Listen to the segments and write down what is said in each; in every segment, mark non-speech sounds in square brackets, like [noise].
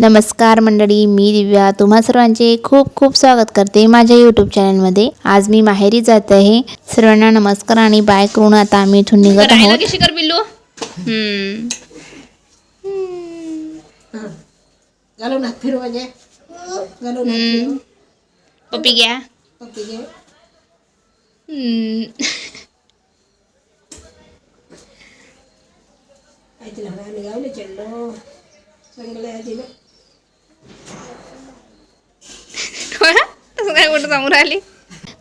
नमस्कार मंडळी मी दिव्या. तुम्हा सर्वांचे खूप खूप स्वागत करते माझ्या यूट्यूब चॅनलमध्ये आज मी माहेरी जात आहे. सर्वांना नमस्कार आणि बाय करून आता आम्ही इथून निघत आहोत. शिकर बिल्लू. पप्पी घ्या. पप्पी घे. आम्ही गावले चढलो चांगलं आहे तिला. [laughs] तसं काय कुठं समोर आली?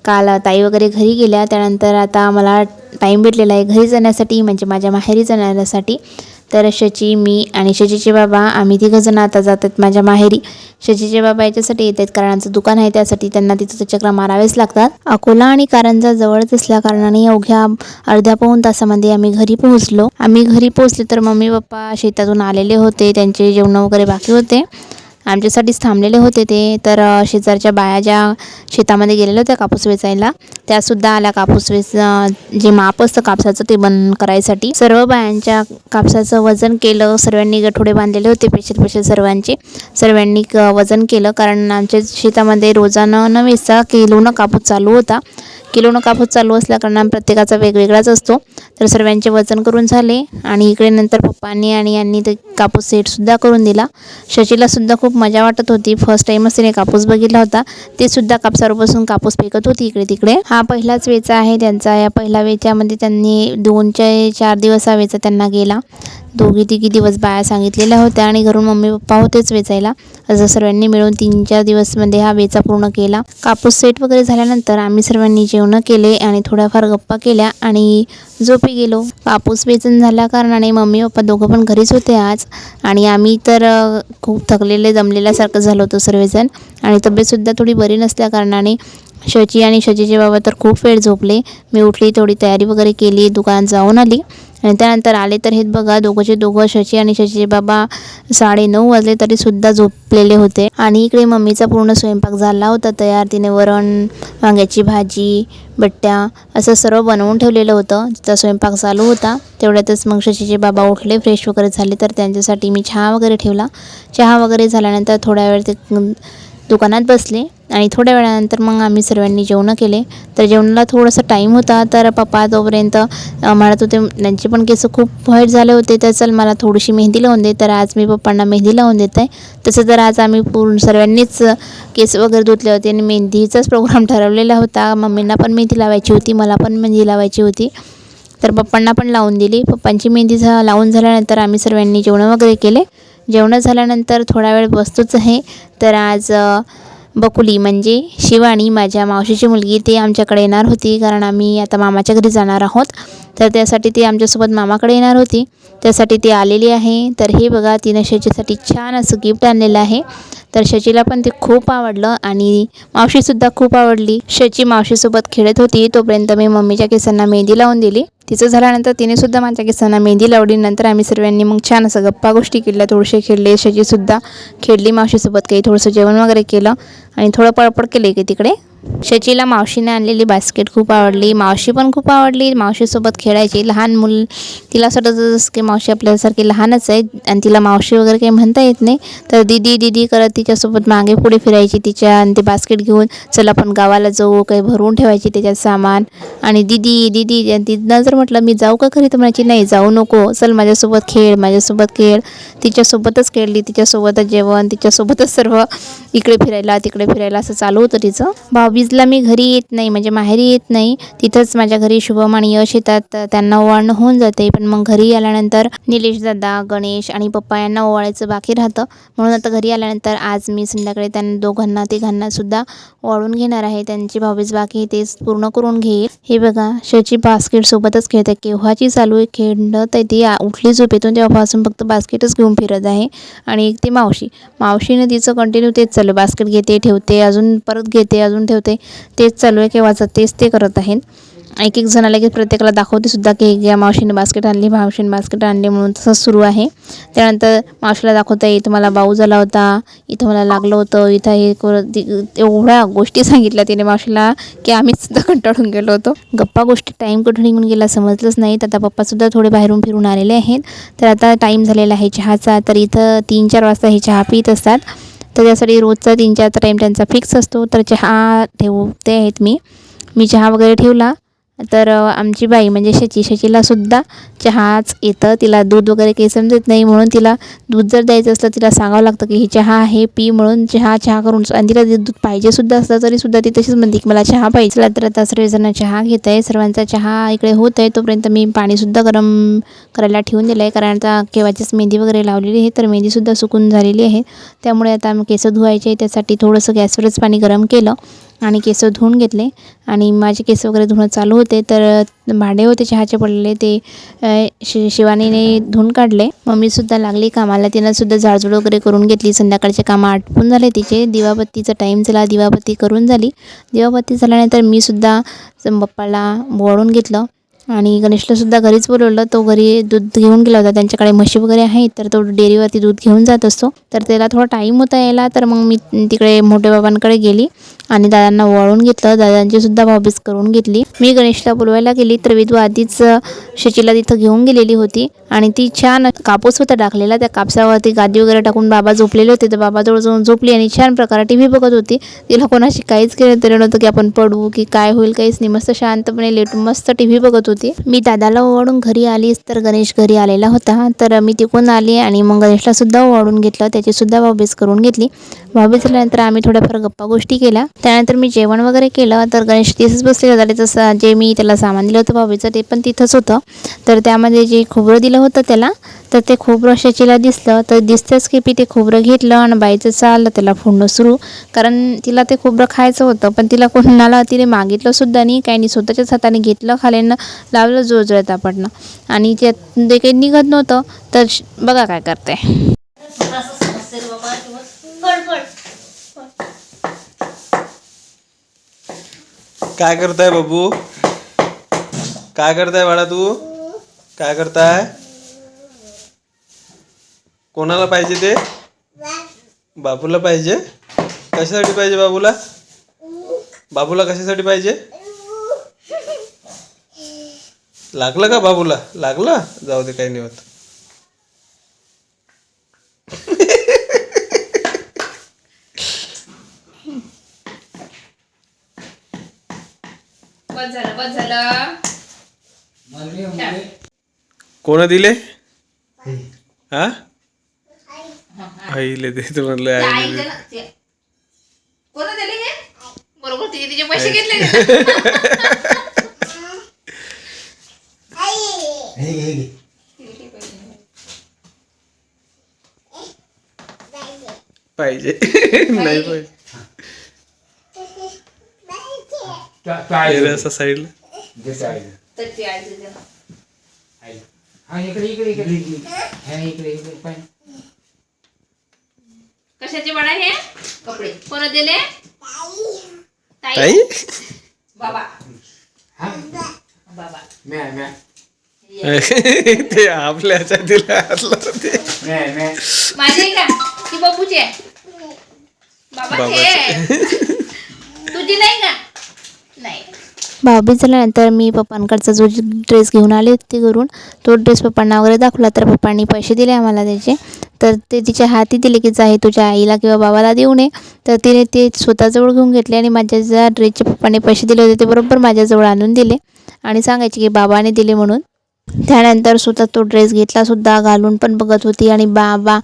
काल ताई वगैरे घरी गेल्या त्यानंतर आता मला टाईम भेटलेला आहे घरी जाण्यासाठी म्हणजे माझ्या माहेरी जाण्यासाठी. तर शची मी आणि शचीचे बाबा आम्ही तिघंजण आता जातात माझ्या माहेरी. शचीचे बाबा याच्यासाठी येत आहेत कारण आमचं दुकान आहे त्यासाठी त्यांना तिथं चक्र मारावेच लागतात. अकोला आणि कारंजा जवळच असल्या कारणाने अवघ्या अर्ध्या पाऊण तासामध्ये आम्ही घरी पोहोचलो. आम्ही घरी पोहोचले तर मम्मी पप्पा शेतातून आलेले होते त्यांचे जेवण वगैरे बाकी होते. आमच्यासाठीच थांबलेले होते ते. तर शेजारच्या बाया ज्या शेतामध्ये गेलेल्या होत्या कापूस वेचायला त्यासुद्धा आल्या कापूस वेच जे माप असतं कापसाचं ते बंद करायसाठी. सर्व बायांच्या कापसाचं वजन केलं सर्वांनी गठोडे बांधलेले होते पेशल पेशल सर्वांचे. सर्वांनी क- वजन केलं कारण आमच्या शेतामध्ये रोजानं न वेचता किलोनं कापूस चालू होता. किलोनं कापूस चालू असल्याकारणानं प्रत्येकाचा वेगवेगळाच असतो. तर सर्वांचे वजन करून झाले आणि इकडे नंतर पप्पांनी आणि यांनी ते कापूस सेटसुद्धा करून दिला. शशीलासुद्धा खूप मजा वाटत होती. फर्स्ट टाईमच तिने कापूस बघितला होता. ते सुद्धा कापसावर बसून कापूस फेकत होती इकडे तिकडे. हा पहिलाच वेचा आहे त्यांचा. या पहिल्या वेच्यामध्ये त्यांनी दोनचे चार दिवस हा वेचा त्यांना गेला. दोघी तिघी दिवस बाया सांगितलेल्या होत्या आणि घरून मम्मी पप्पा होतेच वेचायला. असं सर्वांनी मिळून तीन चार दिवसमध्ये हा वेचा पूर्ण केला. कापूस सेट वगैरे झाल्यानंतर आम्ही सर्वांनी जे जेवणं केले आणि थोड्याफार गप्पा केल्या आणि झोपी गेलो. कापूस वेचन झाल्या कारणाने मम्मी पप्पा दोघं पण घरीच होते आज आणि आम्ही तर खूप थकलेले दमलेल्यासारखं झालं होतं सर्वजण आणि तब्येतसुद्धा थोडी बरी नसल्या कारणाने शची आणि शचीचे बाबा तर खूप वेळ झोपले. मी उठली थोडी तयारी वगैरे केली दुकान जाऊन आली. आणि त्यानंतर आले तर हे बघा दोघंचे दोघं शची आणि शचीचे बाबा साडे नऊ वाजले तरीसुद्धा झोपलेले होते. आणि इकडे मम्मीचा पूर्ण स्वयंपाक झाला होता तयार. तिने वरण वांग्याची भाजी बट्ट्या असं सर्व बनवून ठेवलेलं होतं. तिचा स्वयंपाक चालू होता तेवढ्यातच मग शशीचे बाबा उठले फ्रेश वगैरे झाले. तर त्यांच्यासाठी मी चहा वगैरे ठेवला. चहा वगैरे झाल्यानंतर थोड्या वेळ ते दुकानात बसले आणि थोड्या वेळानंतर मग आम्ही सर्वांनी जेवणं केले. तर जेवणाला थोडासा टाईम होता तर पप्पा तोपर्यंत म्हणत होते त्यांचे पण केस खूप व्हाईट झाले होते तर चल मला थोडीशी मेहंदी लावून दे. तर आज मी पप्पांना मेहंदी लावून देत आहे. तसं तर आज आम्ही पूर्ण सर्वांनीच केस वगैरे धुतले होते आणि मेहंदीचाच प्रोग्राम [laughs] ठरवलेला होता. मम्मींना पण मेहंदी लावायची होती मला पण मेहंदी लावायची होती. तर पप्पांना पण लावून दिली. पप्पांची मेहंदी झा लावून झाल्यानंतर आम्ही सर्वांनी जेवणं वगैरे केले. जेवणं झाल्यानंतर थोडा वेळ बसतोच आहे. तर आज बकुली म्हणजे शिवानी माझ्या मावशीची मुलगी ती आमच्याकडे येणार होती. कारण आम्ही आता मामाच्या घरी जाणार आहोत. तर त्यासाठी ती आमच्यासोबत मामाकडे येणार होती. त्यासाठी ती आलेली आहे. तर हे बघा तिनं शचीसाठी छान असं गिफ्ट आणलेलं आहे. तर शचीला पण ते खूप आवडलं आणि मावशीसुद्धा खूप आवडली. शची मावशीसोबत खेळत होती. तोपर्यंत मी मम्मीच्या केसांना मेहंदी लावून दिली. तिचं झाल्यानंतर तिने सुद्धा माझ्या केसांना मेहंदी लावली. नंतर आम्ही सर्वांनी मग छान असं गप्पा गोष्टी केल्या. थोडेसे खेळले शेजीसुद्धा खेळली मावशीसोबत. काही थोडंसं जेवण वगैरे केलं आणि थोडं पळपळ केले की तिकडे. शचीला मावशीने आणलेली बास्केट खूप आवडली. मावशी पण खूप आवडली. मावशीसोबत खेळायची. लहान मुल तिला असं वाटत जसं की मावशी आपल्यासारखी लहानच आहे आणि तिला मावशी वगैरे काही म्हणता येत नाही. तर दिदी दिदी करत तिच्यासोबत मागे पुढे फिरायची तिच्या आणि ते बास्केट घेऊन. चल आपण गावाला जाऊ काही भरून ठेवायची त्याच्यात सामान. आणि दिदी दिदी आणि तिथनं जर म्हटलं मी जाऊ का खरी तर म्हणायची नाही जाऊ नको. चल माझ्यासोबत खेळ माझ्यासोबत खेळ. तिच्यासोबतच खेळली. तिच्यासोबतच जेवण तिच्यासोबतच सर्व इकडे फिरायला तिकडे फिरायला असं चालू होतं तिचं. भाव भाऊबीजला मी घरी येत नाही म्हणजे माहेरी येत नाही. तिथंच माझ्या घरी शुभम आणि यश येतात तर त्यांना ओवाळणं होऊन जाते. पण मग घरी आल्यानंतर निलेश दादा गणेश आणि पप्पा यांना ओवाळायचं बाकी राहतं. म्हणून आता घरी आल्यानंतर आज मी संध्याकाळी त्यांना दोघांना तिघांना सुद्धा ओवाळून घेणार आहे. त्यांची भावीज बाकी तेच पूर्ण करून घेईल. हे बघा शची बास्केट सोबतच खेळते. केव्हाची चालू आहे खेळणं तर ती. उठली झोपेतून तेव्हापासून फक्त बास्केटच घेऊन फिरत आहे. आणि एक ती मावशी. मावशीने तिचं कंटिन्यू तेच चालू आहे. बास्केट घेते ठेवते अजून परत घेते अजून ठेवते. तेच चालू आहे केव्हाचं तेच ते करत आहेत. एक एक जणाला लगेच प्रत्येकाला दाखवते सुद्धा की या मावशीने बास्केट आणली मावशीने बास्केट आणली म्हणून तसंच सुरू आहे. त्यानंतर मावशीला दाखवता इथं मला बाऊ झाला होता इथं मला लागलं होतं इथं हे एवढ्या गोष्टी सांगितल्या तिने मावशीला की आम्हीच सुद्धा कंटाळून गेलो होतो. गप्पा गोष्टी टाईम कुठे निघून गेला समजलंच नाही. तर आता पप्पासुद्धा थोडे बाहेरून फिरून आलेले आहेत. तर आता टाईम झालेला आहे चहाचा. तर इथं तीन चार वाजता हे चहा पित असतात. तर त्यासाठी रोजचा तीन चारचा टाईम त्यांचा फिक्स असतो. तर चहा ठेवते आहेत मी. मी चहा वगैरे ठेवला. तर आमची बाई म्हणजे शची शचीला सुद्धा चहाच येतं. तिला दूध वगैरे काही समजत नाही म्हणून तिला दूध जर द्यायचं असलं तिला सांगावं लागतं की ही चहा आहे पी म्हणून चहा चहा करून आणि तिला दूध पाहिजेसुद्धा असलं तरीसुद्धा ती तशीच म्हणते की मला चहा पाहिजे. तर आता सर्वजण चहा घेत आहे सर्वांचा चहा इकडे होत आहे. तोपर्यंत मी पाणीसुद्धा गरम करायला ठेवून दिलं आहे कारण आता केव्हाचीच मेहंदी वगैरे लावलेली आहे तर मेहंदीसुद्धा सुकून झालेली आहे. त्यामुळे आता केस धुवायचे. त्यासाठी थोडंसं गॅसवरच पाणी गरम केलं आणि केस धुवून घेतले. आणि माझे केस वगैरे धुणं चालू होते. तर भांडे होते चहाचे पडलेले ते शि शिवानीने धुवून काढले. मम्मीसुद्धा लागली कामाला तिनंसुद्धा झाडझुड झाडझूड वगैरे करून घेतली. संध्याकाळचे कामं आटपून झाले तिचे. दिवाबत्तीचा टाईम झाला दिवाबत्ती करून झाली. दिवाबत्ती झाल्यानंतर मी सुद्धा बाप्पाला घेतलं. आणि गणेशलासुद्धा घरीच बोलवलं. तो घरी दूध घेऊन गेला होता. त्यांच्याकडे म्हशी वगैरे आहेत तर तो डेअरीवरती दूध घेऊन जात असतो. तर त्याला थोडा टाईम होता यायला तर मग मी तिकडे मोठ्या बाबांकडे गेली आणि दादांना वळून घेतलं. दादांची सुद्धा करून घेतली. मी गणेशला बोलवायला गेली. तर विधू आधीच शचीला तिथं घेऊन गेलेली होती. आणि ती छान कापूस होता टाकलेला. त्या कापसावरती गादी वगैरे टाकून बाबा झोपलेले होते. तर बाबाजवळ जाऊन झोपली आणि छान प्रकारे टी व्ही बघत होती. तिला कोणाशी काहीच केलं तरी नव्हतं की आपण पडू की काय होईल काहीच नाही. मस्त शांतपणे लेटून मस्त टी व्ही बघत होती. मी दादाला ओवाळून घरी आलीच तर गणेश घरी आलेला होता. तर मी तिकून आली आणि मग गणेशला सुद्धा ओवाळून घेतलं. त्याची सुद्धा करून घेतली. भाऊबीज झाल्यानंतर आम्ही थोड्याफार गप्पा गोष्टी केल्या. त्यानंतर मी जेवण वगैरे केलं. तर गणेश तिथंच बसले होता. तसं जे मी त्याला सामान दिलं होतं वाबीचं ते पण तिथंच होतं. तर त्यामध्ये जे खोबरं दिलं होतं त्याला तर ते खोबरं शचीला दिसलं. तर दिसतंच की पी ते खोबरं घेतलं आणि बाईचं चाललं त्याला फोडणं सुरू. कारण तिला ते खोबरं खायचं होतं पण तिला कोणाला तिने मागितलं सुद्धा नाही. काही नाही स्वतःच्याच हाताने घेतलं खाल्यानं लावलं जोरजोरात आपटणं आणि त्यात ते काही निघत नव्हतं तर बघा काय करते. काय करताय बाबू? काय करताय बाळा तू? काय करताय? कोणाला पाहिजे ते? बाबूला पाहिजे. कशासाठी पाहिजे बाबूला बाबूला कशासाठी पाहिजे? लागलं का बाबूला लागलं? जाऊ दे काही नाही होत. कोण दिले? हा? आईले दे तू म्हणलं आईले कोणतं दिले हे? बरोबर तिचे तिचे पैसे घेतले? पाहिजे. नाही पाहिजे. असं साईडला. तर ते आईचं दे. इकडे इकडे इकडे. इकडे इकडे. कशाचे बाळा हे? कपडे. कोण दिले? ताई. ताई? बाबा. हा. बाबा. मॅ मॅ [laughs] ते आपल्या ह्याच्यात दिलं असलं ते. मॅ मॅ माझे का की बाबूची आहे. [laughs] तुझी नाही का? नाही. भाऊबीज झाल्यानंतर मी पप्पांकडचा जो ड्रेस घेऊन आले होते घरून तो ड्रेस पप्पांना वगैरे दाखवला तर पप्पांनी पैसे दिले आम्हाला त्याचे. तर ते तिच्या हाती दिले की आहे तुझ्या आईला किंवा बाबाला देऊ नये. तर तिने ते स्वतःजवळ घेऊन घेतले आणि माझ्या ज्या ड्रेसचे पप्पाने पैसे दिले होते ते बरोबर माझ्याजवळ आणून दिले. आणि सांगायचे की बाबाने दिले म्हणून. त्यानंतर स्वतः तो ड्रेस घेतलासुद्धा घालून पण बघत होती आणि बाबा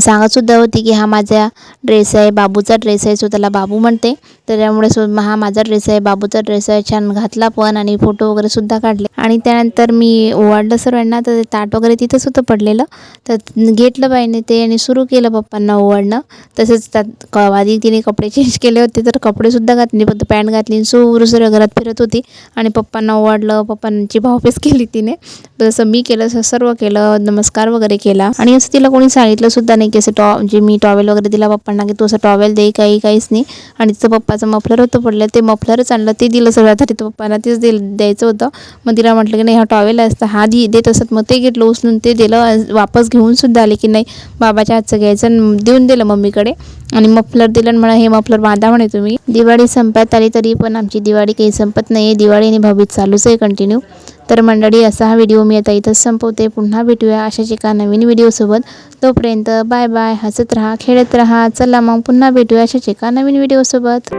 सांगतसुद्धा होती की हा माझा ड्रेस आहे बाबूचा ड्रेस आहे स्वतःला बाबू म्हणते. तर त्यामुळे सु हा माझा ड्रेस आहे बाबूचा ड्रेस आहे छान घातला पण आणि फोटो वगैरे सुद्धा काढले. आणि त्यानंतर मी ओवाडलं सर्वांना तर ते ताट वगैरे तिथंच होतं पडलेलं. तर घेतलं बाईने ते आणि सुरू केलं पप्पांना ओवाडणं तसंच त्यात क आधी तिने कपडे चेंज केले होते तर कपडेसुद्धा घातले फक्त पॅन्ट घातली आणि सुरू सर्व घरात फिरत होती. आणि पप्पांना ओवाडलं पप्पांची भावपेस केली तिने. जसं मी केलं तसं सर्व केलं नमस्कार वगैरे केला. आणि असं तिला कोणी सांगितलं सुद्धा नाही की असं टॉ जे मी टॉवेल वगैरे दिला पप्पांना की तू असं टॉवेल दे काही काहीच नाही. आणि तिचं पप्पाचं मफलर होतं पडलं. ते मफलरच आणलं. ते दिलं सगळ्यात आधी तर पप्पांना तेच दिलं द्यायचं होतं. मग तिला म्हटलं की नाही हा टॉवेल असतं हा दि देत असत. मग ते घेतलं उचलून. ते दिलं. वापस घेऊन सुद्धा आले की नाही बाबाच्या हातचं घ्यायचं देऊन दिलं मम्मीकडे. आणि मफलर दिलं आणि म्हणा हे मफलर बांधा म्हणे तुम्ही. दिवाळी संपत आली तरी पण आमची दिवाळी काही संपत नाही आहे दिवाळी आणि भाभी चालूच आहे कंटिन्यू तर मंडळी असा हा व्हिडिओ मी आता इथंच संपवते. पुन्हा भेटूया अशाच एका नवीन व्हिडिओसोबत. तोपर्यंत बाय बाय हसत राहा खेळत राहा. चला मग पुन्हा भेटूया अशाच एका नवीन व्हिडिओसोबत.